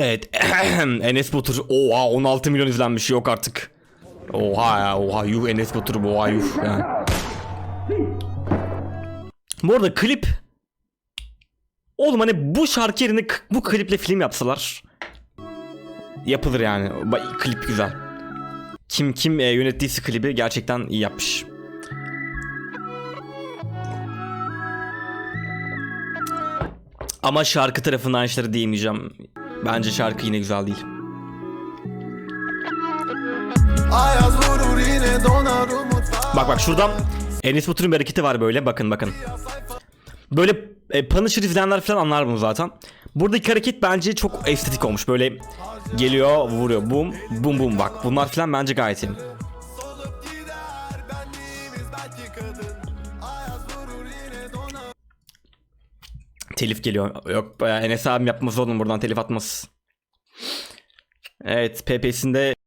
Evet. Enes Batur. Oha 16 milyon izlenmiş yok artık. Oha ya oha yuh Enes Batur oha yuh yani. Bu arada klip Oğlum hani bu şarkı yerine bu kliple film yapsalar yapılır yani. Klip güzel. Kim kim e, yönettiyse klibi gerçekten iyi yapmış. Ama şarkı tarafından şeyleri diyemeyeceğim. Bence şarkı yine güzel değil. Ayaz vurur yine donar umut Bak bak şuradan Enes Batur'un bir hareketi var böyle bakın bakın. Böyle e, Punisher izleyenler falan anlar bunu zaten. Buradaki hareket bence çok estetik olmuş. Böyle geliyor vuruyor bum bum bum bak. Bunlar falan bence gayet iyi. Telif geliyor. Yok Enes abim yapmaz oğlum buradan telif atmaz. Evet PP'sinde